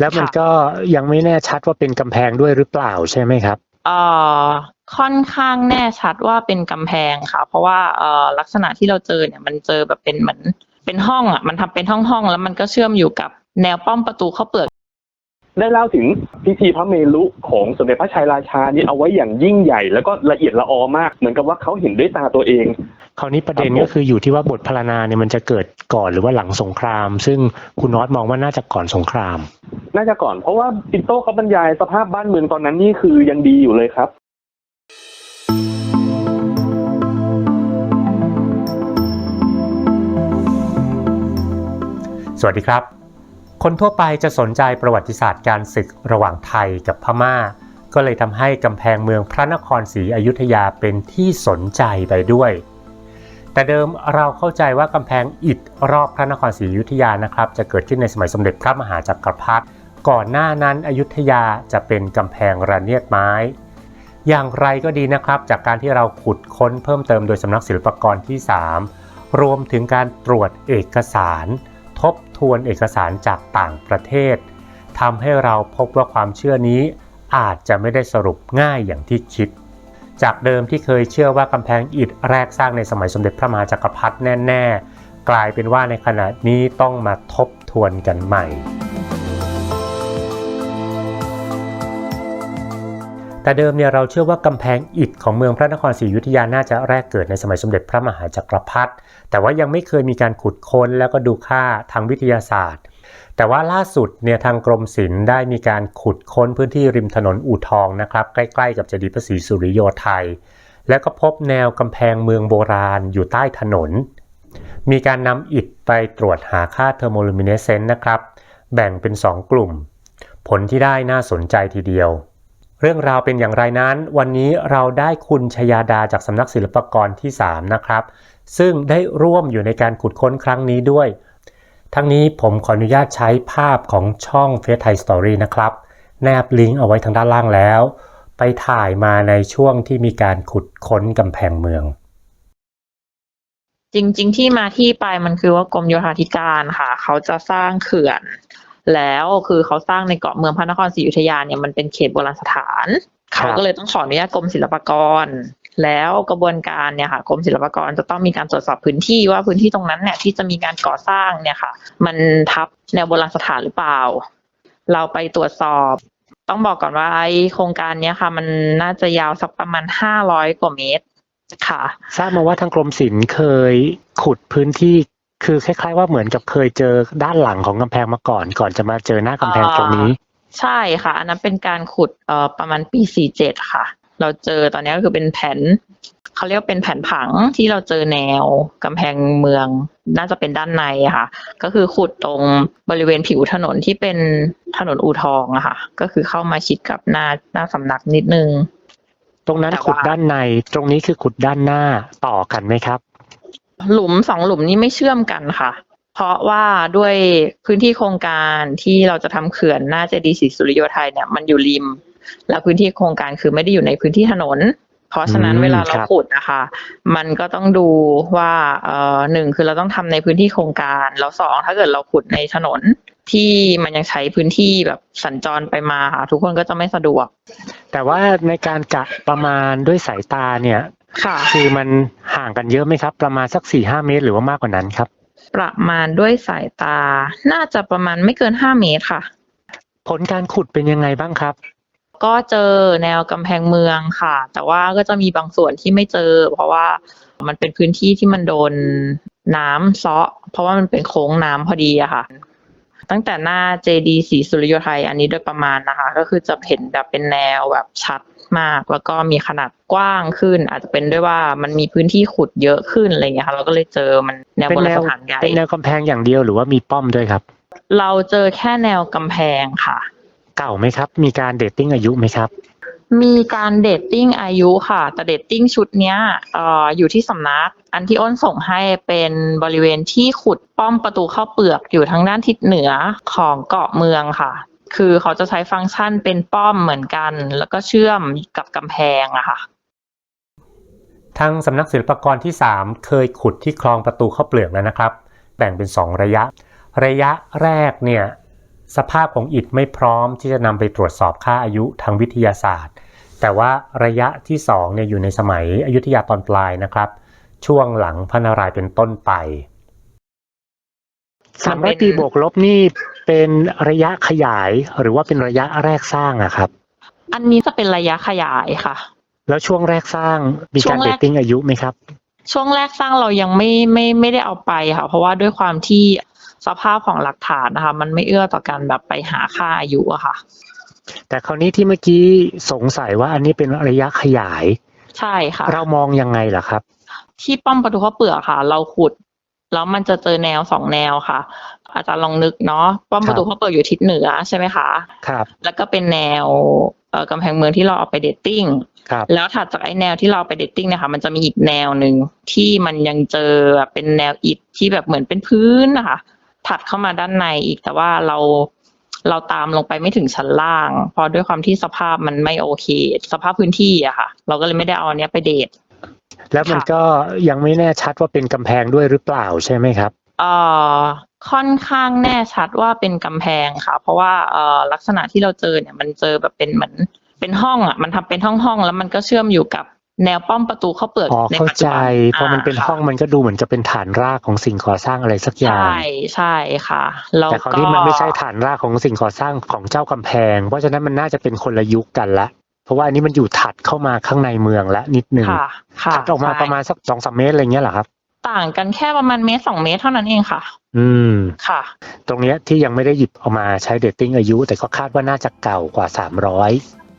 แล้วมันค่ะก็ยังไม่แน่ชัดว่าเป็นกำแพงด้วยหรือเปล่าใช่ไหมครับเอ่อค่อนข้างแน่ชัดว่าเป็นกำแพงค่ะ เพราะว่าเอ่อลักษณะที่เราเจอเนี่ยมันเจอแบบเป็นเหมือนเป็นห้องอะมันทำเป็นห้องห้องๆแล้วมันก็เชื่อมอยู่กับแนวป้อมประตูเข้าวเปลือกได้เล่าถึงพิธีพระเมรุของสมเด็จพระชัยราชานี่เอาไว้อย่างยิ่งใหญ่ แล้วก็ละเอียดละออมาก เหมือนกับว่าเขาเห็นด้วยตาตัวเอง คราวนี้ประเด็นครับผมก็คืออยู่ที่ว่าบทพรรณนาเนี่ยมันจะเกิดก่อนหรือว่าหลังสงคราม ซึ่งคุณน็อตมองว่าน่าจะก่อนสงคราม น่าจะก่อน เพราะว่าปินโต้เขาบรรยายสภาพบ้านเมืองตอนนั้นนี่คือยังดีอยู่เลยครับสวัสดีครับ คนทั่วไปจะสนใจประวัติศาสตร์การศึกระหว่างไทยกับพม่า ก็เลยทำให้กำแพงเมืองพระนครศรีอยุธยาเป็นที่สนใจไปด้วย แต่เดิมเราเข้าใจว่ากำแพงอิฐรอบพระนครศรีอยุธยานะครับ จะเกิดขึ้นในสมัยสมเด็จพระมหาจักรพรรดิ ก่อนหน้านั้นอยุธยาจะเป็นกำแพงระเนียดไม้ อย่างไรก็ดีนะครับ จากการที่เราขุดค้นเพิ่มเติมโดยสำนักศิลปากรที่ 3 รวมถึงการตรวจเอกสาร ทบทวนเอกสารจากต่างประเทศทำให้เราพบว่าความเชื่อนี้อาจจะไม่ได้สรุปง่ายอย่างที่คิด จากเดิมที่เคยเชื่อว่ากำแพงอิฐแรกสร้างในสมัยสมเด็จพระมหาจักรพรรดิแน่ ๆ กลายเป็นว่าในขณะนี้ต้องมาทบทวนกันใหม่ แต่เดิมเนี่ยเราเชื่อว่ากำแพงอิฐของเมืองพระนครศรีอยุธยาน่าจะแรกเกิดในสมัยสมเด็จพระมหาจักรพรรดิแต่ว่ายังไม่เคยมีการขุดค้นแล้วก็ดูค่าทางวิทยาศาสตร์ แต่ว่าล่าสุดเนี่ยทางกรมศิลป์ได้มีการขุดค้นพื้นที่ริมถนนอู่ทองนะครับใกล้ๆกับเจดีย์พระศรีสุริโยไทย แล้วก็พบแนวกำแพงเมืองโบราณอยู่ใต้ถนน มีการนำอิฐไปตรวจหาค่าเทอร์โมลูมิเนเซนต์นะครับแบ่งเป็น 2 กลุ่ม ผลที่ได้น่าสนใจทีเดียว เรื่องราวเป็นอย่างไรนั้น วันนี้เราได้คุณชยาดาจากสำนักศิลปากรที่ 3 นะครับ ซึ่งได้ร่วมอยู่ในการขุดค้นครั้งนี้ด้วย ทั้งนี้ผมขออนุญาตใช้ภาพของช่องเฟซไทยสตอรี่นะครับ แนบลิงก์เอาไว้ทางด้านล่างแล้ว ไปถ่ายมาในช่วงที่มีการขุดค้นกำแพงเมือง จริงๆ ที่มาที่ไปมันคือว่ากรมโยธาธิการค่ะ เขาจะสร้างเขื่อน แล้วคือเขาสร้างในเกาะเมืองพระนครศรีอยุธยาเนี่ยมันเป็นเขตโบราณสถานครับเขาก็เลยต้องขออนุญาตกรมศิลปากร แล้วกระบวนการเนี่ยค่ะกรมศิลปากรจะต้องมีการตรวจสอบพื้นที่ว่าพื้นที่ตรงนั้นเนี่ยที่จะมีการก่อสร้างเนี่ยค่ะ มันทับแนวโบราณสถานหรือเปล่า เราไปตรวจสอบต้องบอกก่อนว่าไอโครงการเนี้ยค่ะ มันน่าจะยาวสักประมาณห้าร้อยกว่าเมตร ค่ะ ทราบมาว่าทางกรมศิลป์เคยขุดพื้นที่ คือคล้ายๆว่าเหมือนกับเคยเจอด้านหลังของกำแพงมาก่อน ก่อนจะมาเจอหน้ากำแพงตรงนี้ ใช่ค่ะ อันนั้นเป็นการขุดเอ่อประมาณปีสี่เจ็ดค่ะ เราเจอตอนนี้ก็คือเป็นแผนเขาเรียกว่าเป็นแผนผังที่เราเจอแนวกำแพงเมือง น่าจะเป็นด้านในอะค่ะ ก็คือขุดตรงบริเวณผิวถนนที่เป็นถนนอู่ทองอะค่ะ ก็คือเข้ามาชิดกับหน้าหน้าสำนักนิดนึง ตรงนั้นแต่ว่าขุดด้านในตรงนี้คือขุดด้านหน้าต่อกันไหมครับ หลุมสองหลุมนี้ไม่เชื่อมกันค่ะ เพราะว่าด้วยพื้นที่โครงการที่เราจะทำเขื่อนหน้าเจดีย์ศรีสุริโยไทยเนี่ยมันอยู่ริม แล้วพื้นที่โครงการคือไม่ได้อยู่ในพื้นที่ถนน เพราะฉะนั้นอืมเวลาเราครับขุดนะคะ มันก็ต้องดูว่าเอ่อหนึ่งคือเราต้องทำในพื้นที่โครงการแล้วสองถ้าเกิดเราขุดในถนนที่มันยังใช้พื้นที่แบบสัญจรไปมาค่ะทุกคนก็จะไม่สะดวก แต่ว่าในการกะประมาณด้วยสายตาเนี่ยค่ะคือมัน ห่างกันเยอะไหมครับ ประมาณสักสี่ห้าเมตร หรือว่ามากกว่านั้นครับ ประมาณด้วยสายตา น่าจะประมาณไม่เกินห้าเมตรค่ะ ผลการขุดเป็นยังไงบ้างครับ ก็เจอแนวกำแพงเมืองค่ะ แต่ว่าก็จะมีบางส่วนที่ไม่เจอ เพราะว่ามันเป็นพื้นที่ที่มันโดนน้ำเซาะเพราะว่ามันเป็นโค้งน้ำพอดีอะค่ะ ตั้งแต่หน้าเจดีศรีสุริโยไทยอันนี้โดยประมาณนะคะ ก็คือจะเห็นแบบเป็นแนวแบบชัด มาก แล้วก็มีขนาดกว้างขึ้น อาจจะเป็นด้วยว่ามันมีพื้นที่ขุดเยอะขึ้นอะไรอย่างเงี้ยค่ะเราก็เลยเจอมันแนวเป็นโบแนราณวสถานใหญ่เป็นแนวกำแพงอย่างเดียวหรือว่ามีป้อมด้วยครับ เราเจอแค่แนวกำแพงค่ะ เก่าไหมครับ มีการเดตติ้งอายุไหมครับมีการเดตติ้งอายุค่ะ แต่เดตติ้งชุดเนี้ยเอ่ออยู่ที่สำนัก อันที่อ้นส่งให้เป็นบริเวณที่ขุดป้อมประตูเข้าเปลือกอยู่ทางด้านทิศเหนือของเกาะเมืองค่ะ คือเขาจะใช้ฟังก์ชันเป็นป้อมเหมือนกัน แล้วก็เชื่อมกับกำแพงอะค่ะ ทางสำนักศิลปากรที่ 3 เคยขุดที่คลองประตูข้าวเปลือกแล้วนะครับ แบ่งเป็น 2 ระยะ ระยะแรกเนี่ยสภาพของอิฐไม่พร้อมที่จะนำไปตรวจสอบค่าอายุทางวิทยาศาสตร์ แต่ว่าระยะที่2เนี่ยอยู่ในสมัยอยุธยาตอนปลายนะครับ ช่วงหลังพระนารายณ์เป็นต้นไปสามร้อยปีบวกลบนี่ เป็นระยะขยายหรือว่าเป็นระยะแรกสร้างอะครับ อันนี้จะเป็นระยะขยายค่ะ แล้วช่วงแรกสร้างมีช่กาวรงแรเดกตติ้งอายุไหมครับ ช่วงแรกสร้างเรายังไม่ไม่ไม่ได้เอาไปค่ะ เพราะว่าด้วยความที่สภาพของหลักฐานนะคะ มันไม่เอื้อต่อการแบบไปหาค่าอายุอะค่ะ แต่คราวนี้ที่เมื่อกี้สงสัยว่าอันนี้เป็นระยะขยาย ใช่ค่ะ เรามองยังไงล่ะครับ ที่ป้อมประตูข้าวเปลือกค่ะ เราขุด แล้วมันจะเจอแนวสองแนวค่ะ อาจารย์ลองนึกเนาะป้อมประตูข้าวเปลือกอยู่ทิศเหนือใช่ไหมคะครับ แล้วก็เป็นแนวเอ่อกำแพงเมืองที่เราเอาไปเดตติ้งครับแล้วถัดจากไอ้แนวที่เราไปเดตติ้งเนะคะมันจะมีอีกแนวหนึ่งที่มันยังเจอแบบเป็นแนวอิฐที่แบบเหมือนเป็นพื้นนะคะถัดเข้ามาด้านในอีกแต่ว่าเราเราตามลงไปไม่ถึงชั้นล่างเพราะด้วยความที่สภาพมันไม่โอเค สภาพพื้นที่อะค่ะ เราก็เลยไม่ได้เอาอันเนี้ยไปเดท แล้วมันค่ะก็ยังไม่แน่ชัดว่าเป็นกำแพงด้วยหรือเปล่าใช่ไหมครับเอ่อค่อนข้างแน่ชัดว่าเป็นกำแพงค่ะ เพราะว่าเอ่อลักษณะที่เราเจอเนี่ยมันเจอแบบเป็นเหมือนเป็นห้องอะ มันทำเป็นห้องห้องๆแล้วมันก็เชื่อมอยู่กับแนวป้อมประตูเข้าเปลือกอ๋อในเข้าปัจจุใจบันพอมันเป็นห้องมันก็ดูเหมือนจะเป็นฐานรากของสิ่งก่อสร้างอะไรสักอย่าง ใช่ใช่ค่ะแล้วแต่คราวก็นี้มันไม่ใช่ฐานรากของสิ่งก่อสร้างของเจ้ากำแพง เพราะฉะนั้นมันน่าจะเป็นคนละยุคกันละ เพราะว่าอันนี้มันอยู่ถัดเข้ามาข้างในเมืองละนิดนึงค่ะค่ะถัดออกมาใช่ประมาณสักสองสามเมตรอะไรเงี้ยเหรอครับ ต่างกันแค่ประมาณเมตรสองเมตรเท่านั้นเองค่ะ อืมค่ะ ตรงเนี้ยที่ยังไม่ได้หยิบเอามาใช้เดตติ้งอายุ แต่ก็คาดว่าน่าจะเก่ากว่าสามร้อย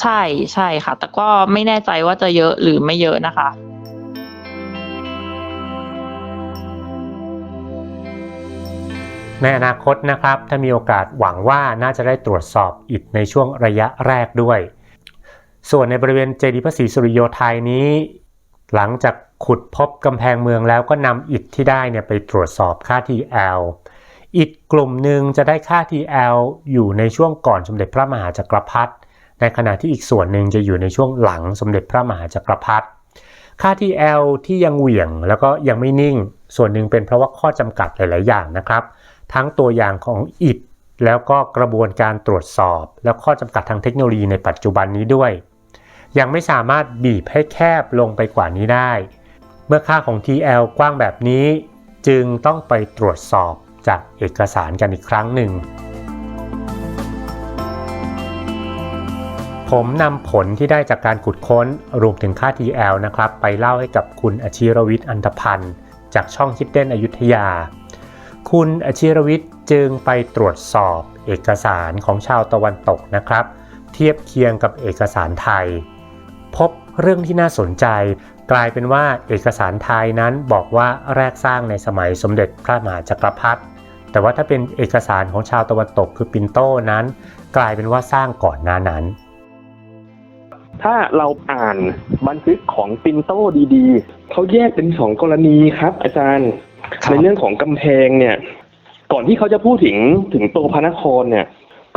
ใช่ใช่ค่ะ แต่ก็ไม่แน่ใจว่าจะเยอะหรือไม่เยอะนะคะในอนาคตนะครับ ถ้ามีโอกาสหวังว่าน่าจะได้ตรวจสอบอิฐในช่วงระยะแรกด้วย ส่วนในบริเวณเจดีย์พระศรีสุริโยไทยนี้ หลังจากขุดพบกำแพงเมืองแล้วก็นำอิฐที่ได้เนี่ยไปตรวจสอบค่า TL อิฐกลุ่มหนึ่งจะได้ค่า TL อยู่ในช่วงก่อนสมเด็จพระมหาจักรพรรดิในขณะที่อีกส่วนหนึ่งจะอยู่ในช่วงหลังสมเด็จพระมหาจักรพรรดิค่า TL ที่ยังเหวี่ยงแล้วก็ยังไม่นิ่ง ส่วนหนึ่งเป็นเพราะว่าข้อจำกัดหลาย ๆ อย่างนะครับ ทั้งตัวอย่างของอิฐแล้วก็กระบวนการตรวจสอบ และข้อจำกัดทางเทคโนโลยีในปัจจุบันนี้ด้วย ยังไม่สามารถบีบให้แคบลงไปกว่านี้ได้ เมื่อค่าของ TL กว้างแบบนี้ จึงต้องไปตรวจสอบจากเอกสารกันอีกครั้งหนึ่ง ผมนำผลที่ได้จากการขุดค้นรวมถึงค่า TL นะครับ ไปเล่าให้กับคุณอชิรวิทย์อันธพันธ์จากช่องคิดเด่นอยุธยา คุณอชิรวิทย์จึงไปตรวจสอบเอกสารของชาวตะวันตกนะครับ เทียบเคียงกับเอกสารไทย เรื่องที่น่าสนใจ กลายเป็นว่าเอกสารไทยนั้นบอกว่าแรกสร้างในสมัยสมเด็จพระมหาจักรพรรดิแต่ว่าถ้าเป็นเอกสารของชาวตะวันตกคือปินโตนั้น กลายเป็นว่าสร้างก่อนหน้านั้น ถ้าเราอ่านบันทึกของปินโต้ดีๆเขาแยกเป็นสองกรณีครับ อาจารย์ครับในเรื่องของกำแพงเนี่ย ก่อนที่เขาจะพูดถึงถึงตัวพระนครเนี่ย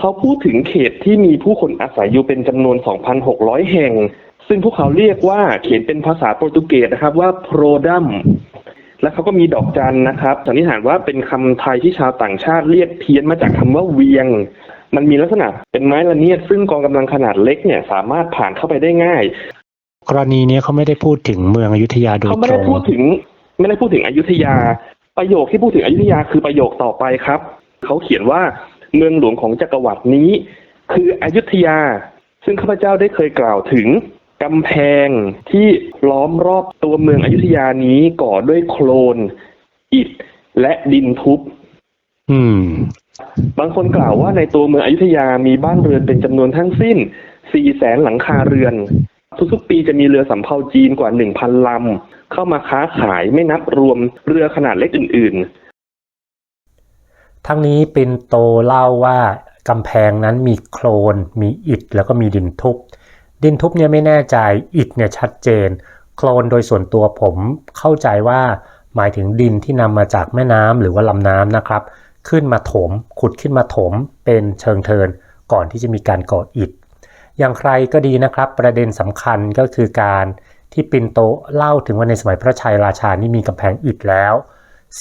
เขาพูดถึงเขตที่มีผู้คนอาศัยอยู่เป็นจำนวน 2,600 แห่ง ซึ่งพวกเขาเรียกว่าเขียนเป็นภาษาโปรตุเกสนะครับว่าโพรดัมและเขาก็มีดอกจันนะครับสันนิษฐานว่าเป็นคำไทยที่ชาวต่างชาติเรียกเพี้ยนมาจากคำว่าเวียง มันมีลักษณะเป็นไม้ละเนียด ซึ่งกองกำลังขนาดเล็กเนี่ยสามารถผ่านเข้าไปได้ง่าย กรณีเนี้ยเขาไม่ได้พูดถึงเมืองอยุธยาโดยเขาไม่ตรได้งพูดถึงไม่ได้พูดถึงอยุธยา ประโยคที่พูดถึงอยุธยาคือประโยคต่อไปครับ เขาเขียนว่า เมืองหลวงของจักรวรรดินี้ คืออยุธยา ซึ่งข้าพเจ้าได้เคยกล่าวถึงกำแพงที่ล้อมรอบตัวเมืองอยุธยานี้ก่อด้วยโคลน อิฐและดินทุบ อืม บางคนกล่าวว่าในตัวเมืองอยุธยามีบ้านเรือนเป็นจำนวนทั้งสิ้น 4 แสนหลังคาเรือน ทุกๆปีจะมีเรือสำเภาจีนกว่า 1,000ลำเข้ามาค้าขายไม่นับรวมเรือขนาดเล็กอื่น ทั้งนี้ปินโตเล่าว่ากำแพงนั้นมีโคลน มีอิฐ แล้วก็มีดินทุบ ดินทุบเนี่ยไม่แน่ใจ อิฐเนี่ยชัดเจน โคลนโดยส่วนตัวผมเข้าใจว่าหมายถึงดินที่นำมาจากแม่น้ำหรือว่าลำน้ำนะครับ ขึ้นมาถม ขุดขึ้นมาถม เป็นเชิงเทิน ก่อนที่จะมีการก่ออิฐ อย่างใครก็ดีนะครับ ประเด็นสำคัญก็คือการที่ปินโตเล่าถึงว่าในสมัยพระชัยราชานี่มีกำแพงอิฐแล้ว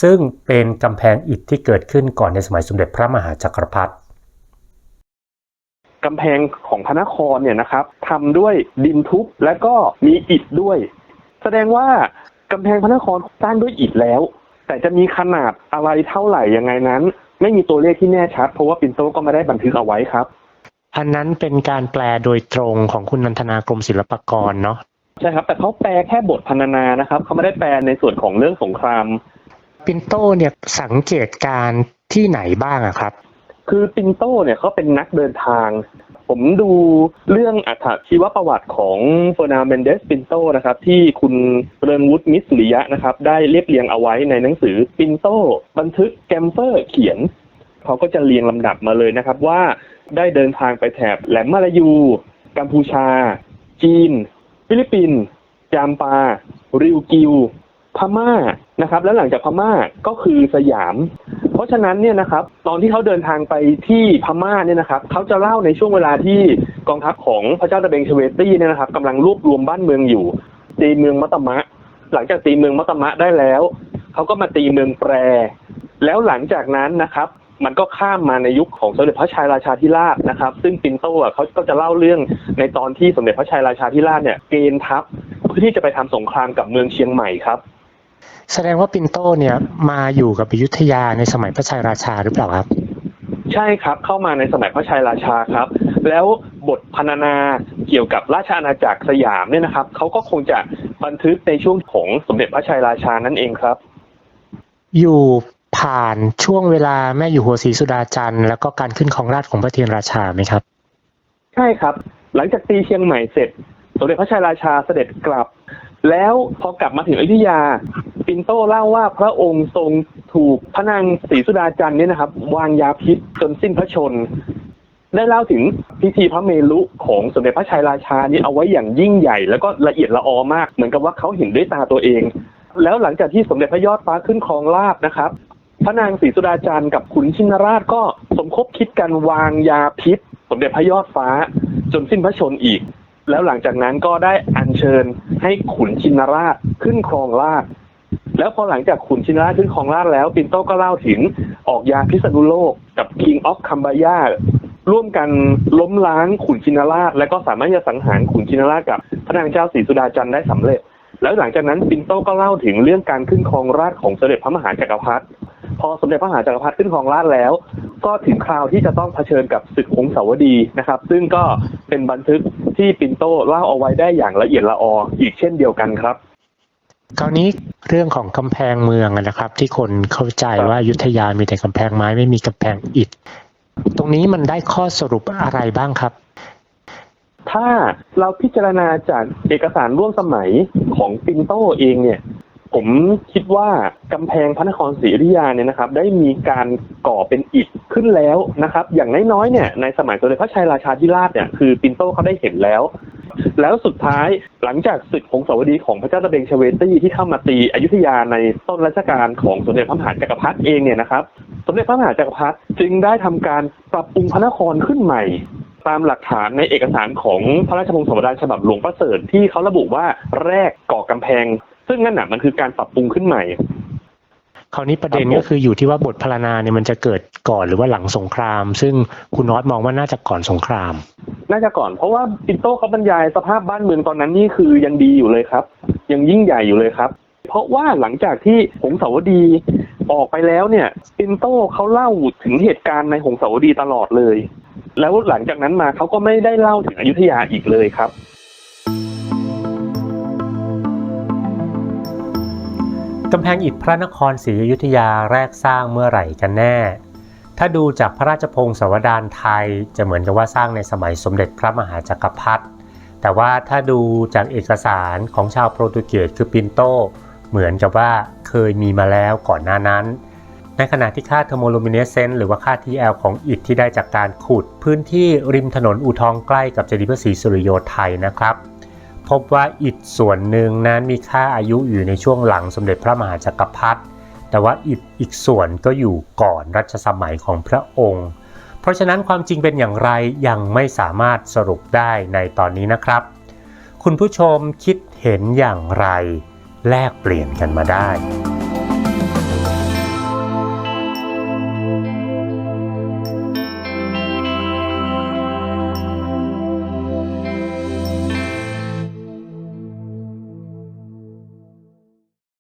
ซึ่งเป็นกำแพงอิฐที่เกิดขึ้นก่อนในสมัยสมเด็จพระมหาจักรพรรดิกำแพงของพระนครเนี่ยนะครับทำด้วยดินทุบและก็มีอิฐด้วย แสดงว่ากำแพงพระนครสร้างด้วยอิฐแล้ว แต่จะมีขนาดอะไรเท่าไหร่ยังไงนั้น ไม่มีตัวเลขที่แน่ชัด เพราะว่าปินโตก็ไม่ได้บันทึกเอาไว้ครับ อันนั้นเป็นการแปลโดยตรงของคุณนันทนากรมศิลปากรเนาะใช่ครับ แต่เขาแปลแค่บทพรรณนานะครับเขาไม่ได้แปลในส่วนของเรื่องสงคราม ปินโตเนี่ยสังเกตการที่ไหนบ้างอะครับ คือปินโตเนี่ยเขาเป็นนักเดินทาง ผมดูเรื่องอัถชีวประวัติของเฟอร์นาเมนเดสปินโตนะครับ ที่คุณเริงวุฒิมิสสุริยะนะครับ ได้เรียบเรียงเอาไว้ในหนังสือปินโตบันทึกแกมเฟอร์เขียนเขาก็จะเรียงลำดับมาเลยนะครับว่าได้เดินทางไปแถบแหลมมาลายู กัมพูชา จีน ฟิลิปปินส์จามปา ริวกิว พม่า นะครับ แล้วหลังจากพม่าก็คือสยาม เพราะฉะนั้นเนี่ยนะครับ ตอนที่เขาเดินทางไปที่พม่าเนี่ยนะครับเขาจะเล่าในช่วงเวลาที่กองทัพของพระเจ้าตะเบงเชเวตี้เนี่ยนะครับกำลังรวบรวมบ้านเมืองอยู่ ตีเมืองมัตตมะ หลังจากตีเมืองมัตตมะได้แล้วเขาก็มาตีเมืองแปร แล้วหลังจากนั้นนะครับ มันก็ข้ามมาในยุคของสมเด็จพระชัยราชาธิราชนะครับ ซึ่งปินโตอะเขาก็จะเล่าเรื่องในตอนที่สมเด็จพระชัยราชาธิราชเนี่ยเกณฑ์ทัพเพื่อที่จะไปทำสงครามกับเมืองเชียงใหม่ครับ แสดงว่าปินโตเนี่ยมาอยู่กับอยุธยาในสมัยพระชัยราชาหรือเปล่าครับ ใช่ครับเข้ามาในสมัยพระชัยราชาครับ แล้วบทพรรณนาเกี่ยวกับราชอาณาจักรสยามเนี่ยนะครับเขาก็คงจะบันทึกในช่วงของสมเด็จพระชัยราชานั่นเองครับ อยู่ผ่านช่วงเวลาแม่อยู่หัวศรีสุดาจันทร์แล้วก็การขึ้นของราชของพระเทียนราชาไหมครับ ใช่ครับ หลังจากตีเชียงใหม่เสร็จ สมเด็จพระชัยราชาเสด็จกลับ แล้วพอกลับมาถึงอยุธยา ปินโตเล่าว่าพระองค์ทรงถูกพระนางศรีสุดาจันทร์เนี่ยนะครับ วางยาพิษจนสิ้นพระชน ได้เล่าถึงพิธีพระเมรุของสมเด็จพระชัยราชานี้เอาไว้อย่างยิ่งใหญ่ แล้วก็ละเอียดละออมาก เหมือนกับว่าเขาเห็นด้วยตาตัวเอง แล้วหลังจากที่สมเด็จพระยอดฟ้าขึ้นครองราชนะครับพระนางศรีสุดาจันทร์กับขุนชินราชก็สมคบคิดกันวางยาพิษ สมเด็จพระยอดฟ้า จนสิ้นพระชนอีก แล้วหลังจากนั้นก็ได้อัญเชิญให้ขุนชินราชขึ้นครองราช แล้วพอหลังจากขุนชินราชขึ้นครองราชแล้ว ปินโตก็เล่าถึงออกยาพิษณุโลกกับ King of Cambaya ร่วมกันล้มล้างขุนชินราช และก็สามารถจะสังหารขุนชินราชกับพระนางเจ้าศรีสุดาจันทร์ได้สำเร็จ แล้วหลังจากนั้นปินโตก็เล่าถึงเรื่องการขึ้นครองราชของสมเด็จพระมหาจักรพรรดิพอสมเด็จพระมหาจักรพรรดิขึ้นครองราชแล้ว ก็ถึงคราวที่จะต้องเผชิญกับศึกหงสาวดีนะครับ ซึ่งก็เป็นบันทึกที่ปินโตเล่าเอาไว้ได้อย่างละเอียดละอออีกเช่นเดียวกันครับ คราวนี้เรื่องของกำแพงเมืองอะนะครับ ที่คนเข้าใจครับว่าอยุธยามีแต่กำแพงไม้ไม่มีกำแพงอิฐ ตรงนี้มันได้ข้อสรุปอะไรบ้างครับ ถ้าเราพิจารณาจากเอกสารร่วมสมัยของปินโตเองเนี่ย ผมคิดว่ากำแพงพระนครศรีอยุธยาเนี่ยนะครับ ได้มีการก่อเป็นอิฐขึ้นแล้วนะครับ อย่างน้อยๆเนี่ยในสมัยสมเด็จพระชัยราชาธิราชเนี่ยคือปินโตเขาได้เห็นแล้ว แล้วสุดท้ายหลังจากศึกหงสาวดีของพระเจ้าตะเบงชเวตี้ที่เข้ามาตีอยุธยาในต้นรัชกาลของสมเด็จพระมหาจักรพรรดิเองเนี่ยนะครับ สมเด็จพระมหาจักรพรรดิจึงได้ทำการปรับปรุงพระนครขึ้นใหม่ ตามหลักฐานในเอกสารของพระราชพงศาวดารฉบับหลวงประเสริฐที่เขาระบุว่าแรกก่อกำแพง ซึ่งนั่นน่ะมันคือการปรับปรุงขึ้นใหม่ คราวนี้ประเด็นครับผมก็คืออยู่ที่ว่าบทพรรณนาเนี่ยมันจะเกิดก่อนหรือว่าหลังสงคราม ซึ่งคุณน็อตมองว่าน่าจะก่อนสงคราม น่าจะก่อน เพราะว่าปินโตเขาบรรยายสภาพบ้านเมืองตอนนั้นนี่คือยังดีอยู่เลยครับ ยังยิ่งใหญ่อยู่เลยครับ เพราะว่าหลังจากที่หงสาวดีออกไปแล้วเนี่ยปินโตเขาเล่าถึงเหตุการณ์ในหงสาวดีตลอดเลย แล้วหลังจากนั้นมาเขาก็ไม่ได้เล่าถึงอยุธยาอีกเลยครับ กำแพงอิฐพระนครศรีอยุธยาแรกสร้างเมื่อไหร่กันแน่ ถ้าดูจากพระราชพงศาวดารไทยจะเหมือนกับว่าสร้างในสมัยสมเด็จพระมหาจักรพรรดิ แต่ว่าถ้าดูจากเอกสารของชาวโปรตุเกสคือปินโต เหมือนกับว่าเคยมีมาแล้วก่อนหน้านั้น ในขณะที่ค่าเทอร์โมลูมิเนเซนต์หรือว่าค่า TL ของอิฐที่ได้จากการขุด พื้นที่ริมถนนอูทองใกล้กับเจดีย์พระศรีสุริโยไทยนะครับ พบว่าอิฐส่วนหนึ่งนั้นมีค่าอายุอยู่ในช่วงหลังสมเด็จพระมหาจักรพรรดิแต่ว่าอิฐอีกส่วนก็อยู่ก่อนรัชสมัยของพระองค์ เพราะฉะนั้นความจริงเป็นอย่างไรยังไม่สามารถสรุปได้ในตอนนี้นะครับ คุณผู้ชมคิดเห็นอย่างไร แลกเปลี่ยนกันมาได้